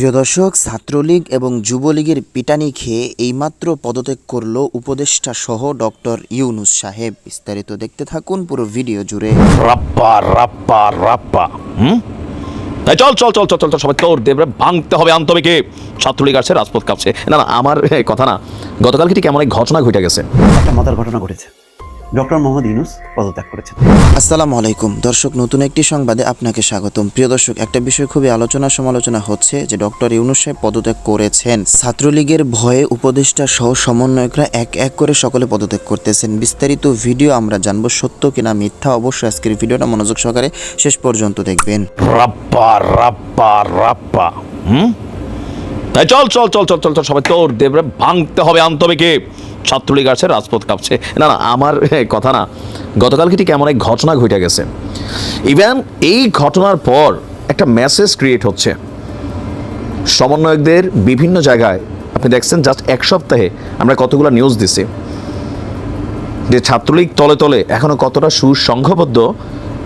প্রিয় দর্শক ছাত্রলীগ এবং যুবলীগের পিটানি খেয়ে এইমাত্র পদত্যাগ করল উপদেষ্টা সহ ডক্টর ইউনুস সাহেব। বিস্তারিত দেখতে থাকুন পুরো ভিডিও জুড়ে। রাপ্পা রাপ্পা রাপ্পা হুম? এই চল চল চল চল চল চল সবাই তোর দেবরে ভাঙতে হবে আন্তরিকে ছাত্রলীগ আছে রাজপথ কাঁপছে। না না আমার কথা না গতকালকে ঠিক এমন এক ঘটনা ঘটে গেছে। একটা মজার ঘটনা ঘটেছে। ডক্টর মোহাম্মদ ইউনুস পদত্যাগ করেছেন। আসসালামু আলাইকুম। দর্শক নতুন একটি সংবাদে আপনাকে স্বাগতম। প্রিয় দর্শক একটা বিষয় খুবই আলোচনা সমালোচনা হচ্ছে যে ডক্টর ইউনুস সাহেব পদত্যাগ করেছেন। ছাত্রলীগের ভয়ে উপদেষ্টা সহ সমন্বয়করা এক এক করে সকলে পদত্যাগ করতেছেন। বিস্তারিত ভিডিও আমরা জানব সত্য কিনা মিথ্যা। অবশ্যই আজকের ভিডিওটা মনোযোগ সহকারে শেষ পর্যন্ত দেখবেন। রাপ্পা রাপ্পা রাপ্পা হুম? তাই চল চল চল চল চল চল সবাই তোর দেবরে ভাঙতে হবে আন্তরিকে ছাত্রলীগ আছে রাজপথ কাঁপছে। না না, আমার কথা না, গতকালকে ঠিক এমন এক ঘটনা ঘটে গেছে। ইভেন, এই ঘটনার পর একটা মেসেজ ক্রিয়েট হচ্ছে। সমন্বয়কদের বিভিন্ন জায়গায়, আপনি দেখছেন জাস্ট এক সপ্তাহে আমরা কতগুলো নিউজ দিছি। যে ছাত্রলীগ তলে তলে এখনও কতটা সুসংঘবদ্ধ,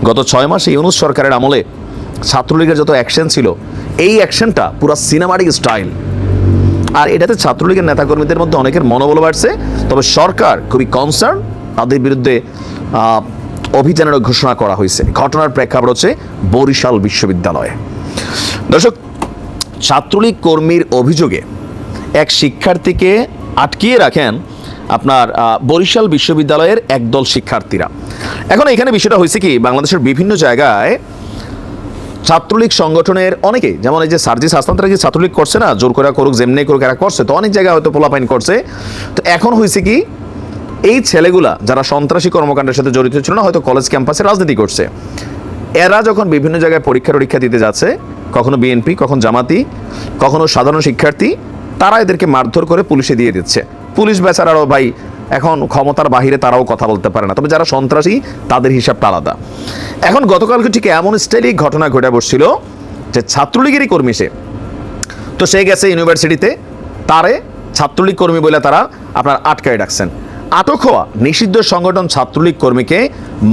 গত ছয় মাসে ইউনুস সরকারের আমলে ছাত্রলীগের যত অ্যাকশন ছিল, এই অ্যাকশনটা পুরো সিনেমাটিক স্টাইল আর এটাতে ছাত্রলীগের নেতাকর্মীদের মধ্যে অনেকের মনোবল বাড়ছে তবে সরকার খুবই কনসার্ন তাদের বিরুদ্ধে আহ, অভিযানের ঘোষণা করা হয়েছে। ঘটনার প্রেক্ষাপট হচ্ছে বরিশাল বিশ্ববিদ্যালয়ে। দর্শক ছাত্রলীগ কর্মীর অভিযোগে এক শিক্ষার্থীকে আটকিয়ে রাখেন আপনার বরিশাল বিশ্ববিদ্যালয়ের একদল শিক্ষার্থীরা। এখন এখানে বিষয়টা হয়েছে কি বাংলাদেশের বিভিন্ন জায়গায় ছাত্রলীগ সংগঠনের অনেকে, যেমন এই যে সার্জিস হাসান, তারা কি ছাত্রলীগ করছে না? জোর করে করুক, যেমনি করুক এরা করছে। তো অনেক জায়গায় হয়তো পোলাপাইন করছে। তো এখন হয়েছে কি, এই ছেলেগুলা যারা সন্ত্রাসী কর্মকাণ্ডের সাথে জড়িত ছিল না, হয়তো কলেজ ক্যাম্পাসে রাজনীতি করছে। এরা যখন বিভিন্ন জায়গায় পরীক্ষা টরীক্ষা দিতে যাচ্ছে, কখনো বিএনপি কখন জামাতি, কখনো সাধারণ শিক্ষার্থী, তারা এদেরকে মারধর করে পুলিশে দিয়ে দিচ্ছে। পুলিশ বেচারারও ভাই এখন ক্ষমতার বাহিরে তারাও কথা বলতে পারে না। তবে যারা সন্ত্রাসী, তাদের হিসাবটা আলাদা। এখন গতকালকে ঠিক এমন স্টাইলই ঘটনা ঘটে বসছিল যে ছাত্রলীগেরই কর্মী সে। তো সে গেছে ইউনিভার্সিটিতে, তারে ছাত্রলীগ কর্মী বলে তারা আপনার আটকায় ডাকছেন আটক হওয়া নিষিদ্ধ সংগঠন ছাত্রলীগ কর্মীকে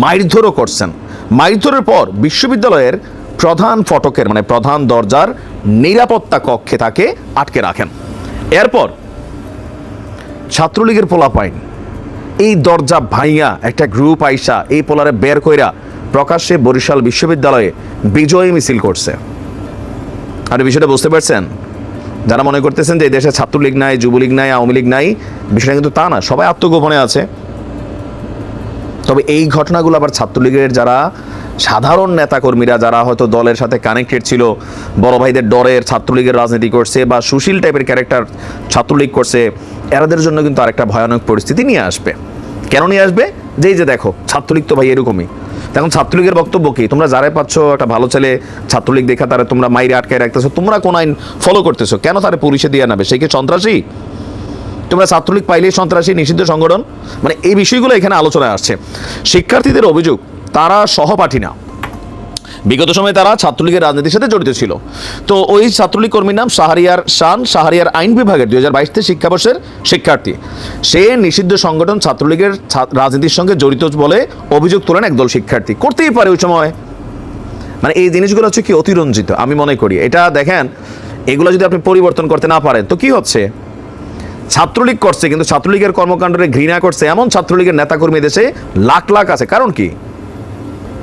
মারধরও করছেন। মারধরের পর বিশ্ববিদ্যালয়ের প্রধান ফটকের মানে প্রধান দরজার নিরাপত্তা কক্ষে তাকে আটকে রাখেন। এরপর ছাত্রলীগের পোলাপাইন এই দরজা ভাইয়া একটা গ্রুপ আইসা এই পোলারে বের কইরা প্রকাশ্যে বরিশাল বিশ্ববিদ্যালয়ে বিজয়ী মিছিল করছে। আর বিষয়টা বুঝতে পারছেন? যারা মনে করতেছেন যে দেশে ছাত্রলীগ নাই, যুবলীগ নাই, আওয়ামী লীগ নাই, বিষয়টা কিন্তু তা না, সবাই আত্মগোপনে আছে। তবে এই ঘটনাগুলো আবার ছাত্রলীগের যারা সাধারণ নেতাকর্মীরা, যারা হয়তো দলের সাথে কানেক্টেড ছিল, বড় ভাইদের ডরের ছাত্রলীগের রাজনীতি করছে বা সুশীল টাইপের ক্যারেক্টার ছাত্রলীগ করছে, এরাদের জন্য কিন্তু আরেকটা ভয়ানক পরিস্থিতি নিয়ে আসবে। কেন নিয়ে আসবে? যেই যে দেখো, ছাত্রলীগ তো ভাই এরকমই। এখন ছাত্রলীগের বক্তব্য কি? তোমরা যারাই পাচ্ছ, একটা ভালো ছেলে, ছাত্রলীগ দেখা তারা তোমরা মাইরে আটকায় রাখতেছো, তোমরা কোন আইন ফলো করতেছো? কেন তারা পুলিশে দিয়ে নেবে সেই কি সন্ত্রাসী? তোমরা ছাত্রলীগ পাইলেই সন্ত্রাসী, নিষিদ্ধ সংগঠন? মানে এই বিষয়গুলো এখানে আলোচনায় আসছে। শিক্ষার্থীদের অভিযোগ, তারা সহপাঠী না। বিগত সময়ে তারা ছাত্রলীগের রাজনীতির সাথে জড়িত ছিল। তো ওই ছাত্রলীগ কর্মীর নাম শাহরিয়ার শান। শাহরিয়ার আইন বিভাগের দুই হাজার বাইশ শিক্ষাবর্ষের শিক্ষার্থী। সে নিষিদ্ধ সংগঠন ছাত্রলীগের রাজনীতির সঙ্গে জড়িত বলে অভিযোগ তোলেন একদল শিক্ষার্থী। করতেই পারে ওই সময়। মানে এই জিনিসগুলো হচ্ছে কি অতিরঞ্জিত, আমি মনে করি। এটা দেখেন, এগুলো যদি আপনি পরিবর্তন করতে না পারেন, তো কি হচ্ছে? ছাত্রলীগ করছে, কিন্তু ছাত্রলীগের কর্মকাণ্ডে ঘৃণা করছে। এমন ছাত্রলীগের নেতাকর্মী দেশে লাখ লাখ আছে। কারণ কি?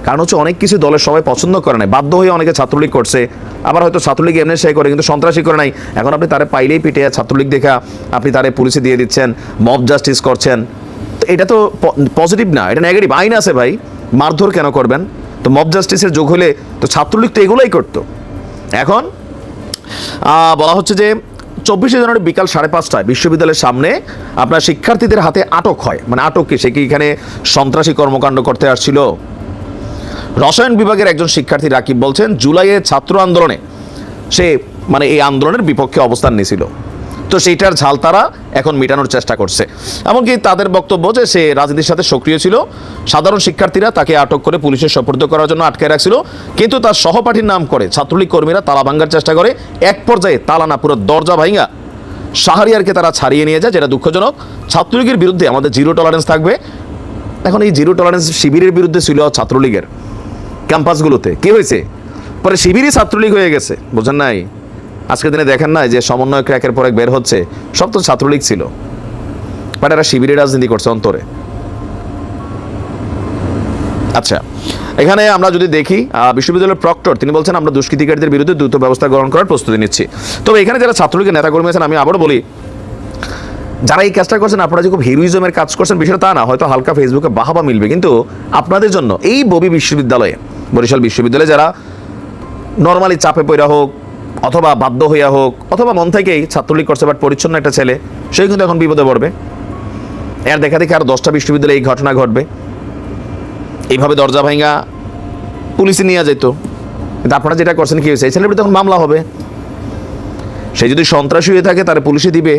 কারণ হচ্ছে অনেক কিছু দলের সবাই পছন্দ করে নাই। বাধ্য হয়ে অনেকে ছাত্রলীগ করছে। আবার হয়তো ছাত্রলীগ এমনি সে করে, কিন্তু সন্ত্রাসী করে নাই। এখন আপনি তারে পাইলেই পিটে ছাত্রলীগ দেখা আপনি তারে পুলিশে দিয়ে দিচ্ছেন, মব জাস্টিস করছেন। তো এটা তো পজিটিভ না, এটা নেগেটিভ আইন আছে ভাই, মারধর কেন করবেন? তো মব জাস্টিসের যোগ হলে তো ছাত্রলীগ তো এগুলোই করতো। এখন বলা হচ্ছে যে চব্বিশে জানুয়ারি বিকাল সাড়ে পাঁচটায় বিশ্ববিদ্যালয়ের সামনে আপনার শিক্ষার্থীদের হাতে আটক হয়। মানে আটক কি? সে কি এখানে সন্ত্রাসী কর্মকাণ্ড করতে আসছিল? রসায়ন বিভাগের একজন শিক্ষার্থী রাকিব বলছেন, জুলাইয়ে ছাত্র আন্দোলনে সে মানে এই আন্দোলনের বিপক্ষে অবস্থান নিয়েছিল। তো সেইটার ঝাল তারা এখন মেটানোর চেষ্টা করছে। এমনকি তাদের বক্তব্য যে সে রাজনীতির সাথে সক্রিয় ছিল, সাধারণ শিক্ষার্থীরা তাকে আটক করে পুলিশের সোপর্দ করার জন্য আটকে রাখছিল, কিন্তু তার সহপাঠীর নাম করে ছাত্রলীগ কর্মীরা তালা ভাঙ্গার চেষ্টা করে, এক পর্যায়ে তালা না পুরো দরজা ভাঙ্গা শাহরিয়ারকে তারা ছাড়িয়ে নিয়ে যায়, যেটা দুঃখজনক। ছাত্রলীগের বিরুদ্ধে আমাদের জিরো টলারেন্স থাকবে। এখন এই জিরো টলারেন্স শিবিরের বিরুদ্ধে ছিল ছাত্রলীগের। ক্যাম্পাসগুলোতে। কি হয়েছে? পরে শিবিরই ছাত্রলীগ হয়ে গেছে। বোঝেন নাই? আজকের দিনে দেখেন না যে সমন্বয় ক্র্যাকের পর এক বের হচ্ছে, সব তো ছাত্রলীগ ছিল। বাট এরা শিবিরের রাজনীতি করছে অন্তরে। আচ্ছা এখানে আমরা যদি দেখি বিশ্ববিদ্যালয়ের প্রক্টর, তিনি বলছেন, আমরা দুষ্কৃতিকারীদের বিরুদ্ধে দ্রুত ব্যবস্থা গ্রহণ করার প্রস্তুতি নিচ্ছি। তবে এখানে যারা ছাত্রলীগের নেতাকর্মী আছেন, আমি আবারও বলি, যারা এই কাজটা করছেন, আপনারা যে খুব হিরোইজমের কাজ করছেন, বিষয়টা তা না, হয়তো হালকা ফেসবুকে বাহাবা মিলবে। কিন্তু আপনাদের জন্য এই ববি বিশ্ববিদ্যালয়ে বরিশাল বিশ্ববিদ্যালয়ে যারা নর্মালি চাপে পড়া হোক, অথবা বাধ্য হইয়া হোক, অথবা মন থেকেই ছাত্রলীগ করছে বাট পরিচ্ছন্ন একটা ছেলে, সে কিন্তু এখন বিপদে পড়বে। এর দেখা দেখে আর দশটা বিশ্ববিদ্যালয়ে এই ঘটনা ঘটবে। এইভাবে দরজা ভাঙা পুলিশে নিয়ে যেত কিন্তু আপনারা যেটা করছেন কি হয়েছে? এই বিরুদ্ধে তখন মামলা হবে। সে যদি সন্ত্রাসী হয়ে থাকে, তার পুলিশে দিবে।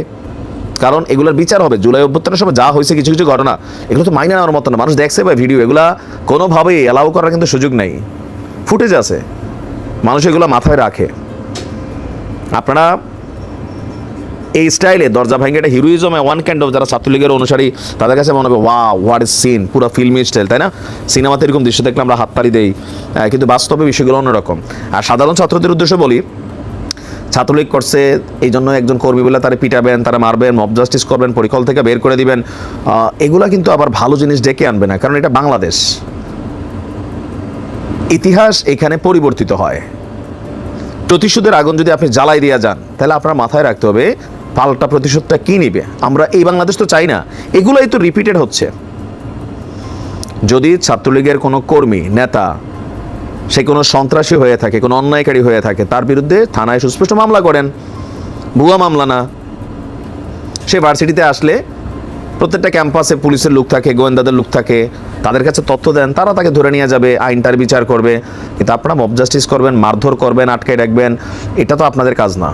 কারণ এগুলোর বিচার হবে। জুলাই অভ্যুত্থানের সময় যা হয়েছে কিছু কিছু ঘটনা, এগুলো তো মাইনে নেওয়ার মতো না। মানুষ দেখছে বা ভিডিও এগুলা কোনোভাবেই অ্যালাউ করার কিন্তু সুযোগ নেই। ফুটেজ আছে। মানুষ এগুলো মাথায় রাখে। আপনারা এই স্টাইলে দরজা ভাঙ্গে একটা হিরোইজমে ওয়ান কাইন্ড অফ যারা ছাত্রলীগের অনুসারী, তাদের কাছে মনে হবে ওয়া হোয়াট ইজ সিন পুরো ফিল্মি স্টাইল তাই না? সিনেমাতে এরকম দৃশ্য দেখলে আমরা হাততালি দেই। কিন্তু বাস্তবে বিষয়গুলো অন্যরকম। আর সাধারণ ছাত্রদের উদ্দেশ্যে বলি ছাত্রলীগ করছে, এই জন্য একজন কর্মী বলে তারা পিটাবেন, তারা মারবেন মব জাস্টিস করবেন পরিকল থেকে বের করে দিবেন। এগুলা কিন্তু আবার ভালো জিনিস ডেকে আনবে না, কারণ এটা বাংলাদেশ। ইতিহাস এখানে পরিবর্তিত হয়। প্রতিশোধের আগুন যদি আপনি জ্বালাই দিয়ে যান, তাহলে আপনার মাথায় রাখতে হবে, পাল্টা প্রতিশোধটা কি নিবে? আমরা এই বাংলাদেশ তো চাই না। এগুলোই তো রিপিটেড হচ্ছে। যদি ছাত্রলীগের কোনো কর্মী, নেতা সে কোনো সন্ত্রাসী হয়ে থাকে, কোনো অন্যায়কারী হয়ে থাকে, তার বিরুদ্ধে থানায় সুস্পষ্ট মামলা করেন। ভুয়া মামলা না। সে ভার্সিটিতে আসলে প্রত্যেকটা ক্যাম্পাসে পুলিশের লোক থাকে, গোয়েন্দাদের লোক থাকে, তাদের কাছে তথ্য দেন, তারা তাকে ধরে নিয়ে যাবে আইনটার বিচার করবে। কিন্তু আপনারা মব জাস্টিস করবেন, মারধর করবেন, আটকে রাখবেন, এটা তো আপনাদের কাজ না।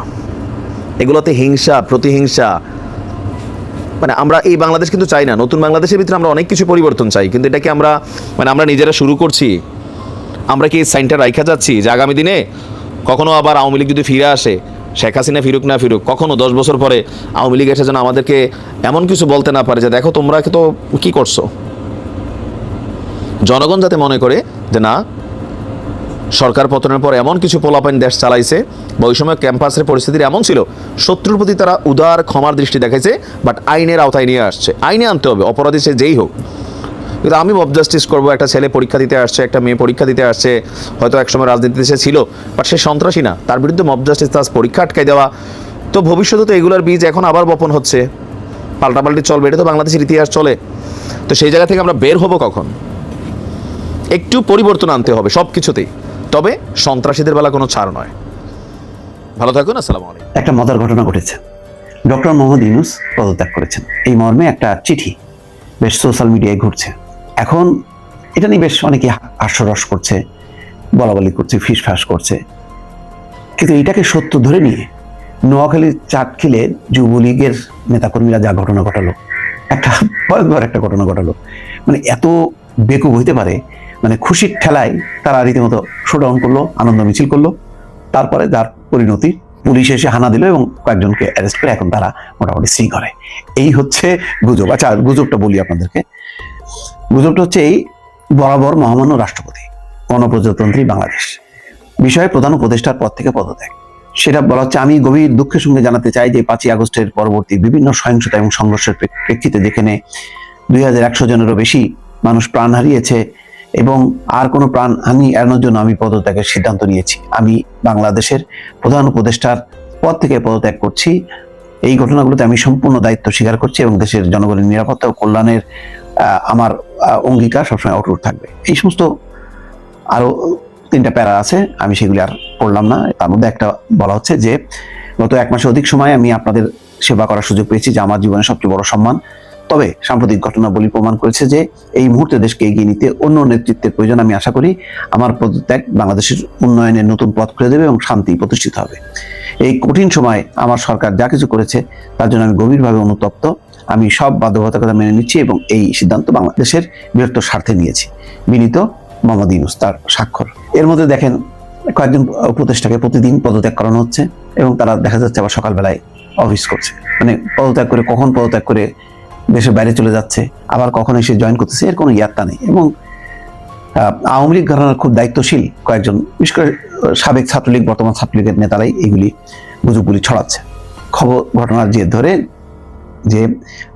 এগুলোতে হিংসা, প্রতিহিংসা। মানে আমরা এই বাংলাদেশ কিন্তু চাই না, নতুন বাংলাদেশের ভিতরে আমরা অনেক কিছু পরিবর্তন চাই, কিন্তু এটা কি আমরা মানে আমরা নিজেরা শুরু করছি? আমরা কি এই সাইনটা রাইখা যাচ্ছি যে আগামী দিনে কখনো আবার আওয়ামী লীগ যদি ফিরে আসে, শেখ হাসিনা ফিরুক না ফিরুক, কখনো দশ বছর পরে আওয়ামী লীগ এসে যেন আমাদেরকে এমন কিছু বলতে না পারে যে দেখো তোমরা তো কি করছ? জনগণ যাতে মনে করে যে না, সরকার পতনের পর এমন কিছু পোলাপাইন দেশ চালাইছে, বা ওই সময় ক্যাম্পাসের পরিস্থিতি এমন ছিল, শত্রুর প্রতি তারা উদার ক্ষমার দৃষ্টি দেখাইছে বাট আইনের আওতায় নিয়ে আসছে। আইনে আনতে হবে, অপরাধী সে যেই হোক। কিন্তু আমি মব জাস্টিস করব, একটা ছেলে পরীক্ষা দিতে আসছে, একটা মেয়ে পরীক্ষা দিতে আসছে, হয়তো একসময় রাজনীতিতে সে ছিল বাট সে সন্ত্রাসী না। তার বিরুদ্ধে মব জাস্টিস তার পরীক্ষা আটকাই দেওয়া। তো ভবিষ্যতে তো এগুলোর বীজ এখন আবার বপন হচ্ছে। পাল্টাপাল্টি চলবে, এটা তো বাংলাদেশের ইতিহাস চলে। তো সেই জায়গা থেকে আমরা বের হব কখন? একটু পরিবর্তন আনতে হবে সব কিছুতেই তবে সন্ত্রাসীদের বেলা কোনো ছাড় নয়। ভালো থাকুন, আসসালামু আলাইকুম। একটা মজার ঘটনা ঘটেছে। ডক্টর মোহাম্মদ ইউনুস পদত্যাগ করেছেন। এই মর্মে একটা চিঠি বেশ সোশ্যাল মিডিয়ায় ঘুরছে। এখন এটা নিয়ে বেশ অনেকে হাস্যরস করছে বলা বলি করছে, ফিসফাস করছে। কিন্তু এটাকে সত্য ধরে নিয়ে নোয়াখালীর চাটখিলে যুবলীগের নেতাকর্মীরা যা ঘটনা ঘটালো, একটা ভয়ঙ্কর একটা ঘটনা ঘটালো। মানে এত বেকুব হইতে পারে মানে খুশির ঠেলায় তারা রীতিমতো শোডাউন করল, আনন্দ মিছিল করল, তারপরে যার পরিণতি পুলিশ এসে হানা দিল এবং কয়েকজনকে অ্যারেস্ট করে এখন তারা মোটামুটি সি করে। এই হচ্ছে গুজব। আচ্ছা গুজবটা বলি আপনাদেরকে। গুজবটা হচ্ছে এই বরাবর মহামান্য রাষ্ট্রপতি, গণপ্রজাতন্ত্রী বাংলাদেশ। বিষয়ে প্রধান উপদেষ্টার পদ থেকে পদত্যাগ। সেটা বলা হচ্ছে, আমি গভীর দুঃখের সঙ্গে জানাতে চাই যে পাঁচই আগস্টের পরবর্তী বিভিন্ন সহিংসতা এবং সংঘর্ষের প্রেক্ষিতে যেখানে দুই হাজার একশো জনেরও বেশি মানুষ প্রাণ হারিয়েছে এবং আর কোনো প্রাণ হানি এড়ানোর জন্য আমি পদত্যাগের সিদ্ধান্ত নিয়েছি। আমি বাংলাদেশের প্রধান উপদেষ্টার পদ থেকে পদত্যাগ করছি। এই ঘটনাগুলোতে আমি সম্পূর্ণ দায়িত্ব স্বীকার করছি এবং দেশের জনগণের নিরাপত্তা ও কল্যাণের আমার অঙ্গীকার সবসময় অটুট থাকবে। এই সমস্ত আরও তিনটা প্যারা আছে, আমি সেগুলি আর পড়লাম না। তার মধ্যে একটা বলা হচ্ছে যে, গত এক মাসে অধিক সময় আমি আপনাদের সেবা করার সুযোগ পেয়েছি, যা আমার জীবনের সবচেয়ে বড় সম্মান। তবে সাম্প্রতিক ঘটনাবলী প্রমাণ করেছে যে, এই মুহূর্তে দেশকে এগিয়ে নিতে অন্য নেতৃত্বের প্রয়োজন। আমি আশা করি আমার পদত্যাগ বাংলাদেশের উন্নয়নের নতুন পথ খুলে দেবে এবং শান্তি প্রতিষ্ঠিত হবে। এই কঠিন সময় আমার সরকার যা কিছু করেছে, তার জন্য আমি গভীরভাবে অনুতপ্ত। আমি সব বাধ্যবাধকতা মেনে নিচ্ছি এবং এই সিদ্ধান্ত বাংলাদেশের বৃহত্তর স্বার্থে নিয়েছি। বিনীত মোহাম্মদ ইউনুস তার স্বাক্ষর। এর মধ্যে দেখেন, কয়েকজন উপদেষ্টাকে প্রতিদিন পদত্যাগ করানো হচ্ছে এবং তারা দেখা যাচ্ছে আবার সকালবেলায় অফিস করছে। মানে পদত্যাগ করে কখন পদত্যাগ করে দেশের বাইরে চলে যাচ্ছে, আবার কখন এসে জয়েন করতেছে, এর কোনো ইয়াত্তা নেই। এবং আওয়ামী লীগ ঘরানার খুব দায়িত্বশীল কয়েকজন, বিশেষ করে সাবেক ছাত্রলীগ, বর্তমান ছাত্রলীগের নেতারাই এগুলি গুজবগুলি ছড়াচ্ছে। খবর, ঘটনার জের ধরে যে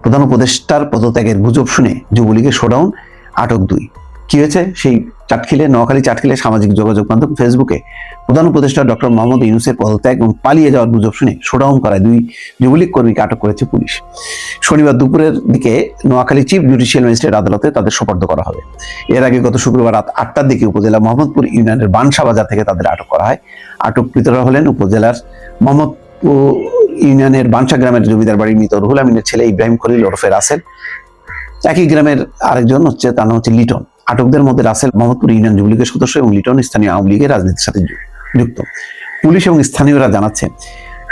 প্রধান উপদেষ্টার পদত্যাগের গুজব শুনে যুবলীগের শোডাউন আটক দুই। কি হয়েছে? সেই চাটখিলে, নোয়াখালী চাটখিলে সামাজিক যোগাযোগ মাধ্যম ফেসবুকে প্রধান উপদেষ্টা ডক্টর মোহাম্মদ ইউনুসের পদত্যাগ এবং পালিয়ে যাওয়ার গুজব শুনে শোডাউন করায় দুই যুবলীগ কর্মীকে আটক করেছে পুলিশ। শনিবার দুপুরের দিকে নোয়াখালী চিফ জুডিশিয়াল ম্যাজিস্ট্রেট আদালতে তাদের সোপর্দ করা হবে। এর আগে গত শুক্রবার রাত আটটার দিকে উপজেলা মোহাম্মদপুর ইউনিয়নের বানসা বাজার থেকে তাদের আটক করা হয়। আটককৃতরা হলেন উপজেলার মোহাম্মদপুর ইউনিয়নের বানসা গ্রামের জমিদার বাড়ির মৃত রুহুল আমিনের ছেলে ইব্রাহিম খলিল ওরফে রাসেল। একই গ্রামের আরেকজন হচ্ছে, তার নাম হচ্ছে লিটন। আটকদের মধ্যে রাসেল মোহাম্মদপুর ইউনিয়ন যুবলীগের সদস্য এবং লিটন স্থানীয় আওয়ামী লীগের রাজনীতির সাথে যুক্ত। পুলিশ এবং স্থানীয়রা জানাচ্ছে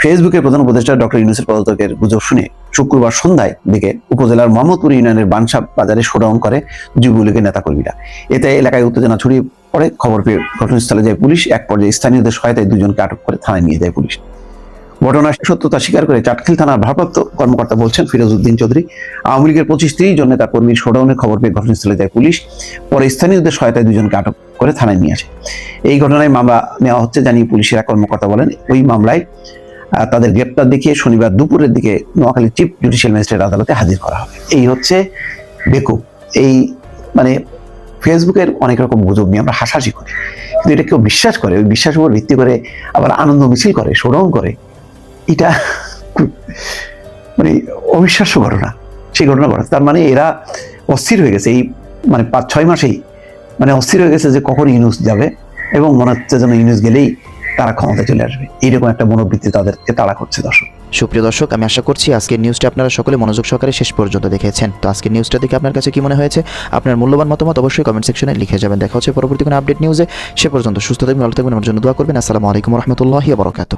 ফেসবুকে প্রধান উপদেষ্টা ডক্টর ইউনুসের পদত্যাগের গুজব শুনে শুক্রবার সন্ধ্যায় দিকে উপজেলার মোহাম্মদপুর ইউনিয়নের বানসা বাজারে শোডাউন করে যুবলীগের নেতাকর্মীরা। এতে এলাকায় উত্তেজনা ছড়িয়ে পড়ে। খবর পেয়ে ঘটনাস্থলে যায় পুলিশ। এক পর্যায়ে স্থানীয়দের সহায়তায় দুজনকে আটক করে থানায় নিয়ে যায় পুলিশ। ঘটনার সত্যতা স্বীকার করে চাটখিল থানার ভারপ্রাপ্ত কর্মকর্তা বলছেন, ফিরোজ উদ্দিন চৌধুরী। আওয়ামী লীগের পঁচিশ ত্রিশ জন নেতা কর্মীর শোডাউনের খবর পেয়ে ঘটনাস্থলে যায় পুলিশ। পরে স্থানীয়দের সহায়তায় দুজনকে আটক করে থানায় নিয়ে আসে। এই ঘটনায় মামলা নেওয়া হচ্ছে জানিয়ে পুলিশের এক কর্মকর্তা বলেন, ওই মামলায় তাদের গ্রেপ্তার দেখিয়ে শনিবার দুপুরের দিকে নোয়াখালী চিফ জুডিশিয়াল ম্যাজিস্ট্রেট আদালতে হাজির করা হবে। এই হচ্ছে বেকুব এই মানে ফেসবুকের অনেক রকম গুজব নিয়ে আমরা হাসাহাসি করি। কিন্তু এটা কেউ বিশ্বাস করে? ওই বিশ্বাসের উপর ভিত্তি করে আবার আনন্দ মিছিল করে, শোডাউন করে এটা মানে অবিশ্বাস্য ঘটনা, সেই ঘটনা ঘটে। তার মানে এরা অস্থির হয়ে গেছে। এই মানে পাঁচ, ছয় মাসেই মানে অস্থির হয়ে গেছে যে কখন ইউনুস যাবে এবং মনে হচ্ছে যেন ইউনুস গেলেই তারা ক্ষমতায় চলে আসবে। এইরকম একটা মনোবৃত্তি তাদেরকে তাড়া করছে দর্শক। সুপ্রিয় দর্শক, আমি আশা করছি আজকের নিউজটা আপনারা সকলে মনোযোগ সহকারে শেষ পর্যন্ত দেখেছেন। তো আজকের নিউজটা দেখে আপনার কাছে কি মনে হয়েছে? আপনার মূল্যবান মতামত অবশ্যই কমেন্ট সেকশনে লিখে যাবেন। দেখা হচ্ছে পরবর্তী কোনো আপডেট নিউজে সে পর্যন্ত সুস্থ থাকবেন, ভালো থাকবেন, আমার জন্য দোয়া করবেন। আসসালামু আলাইকুম রহমতুল্লাহি বরকাত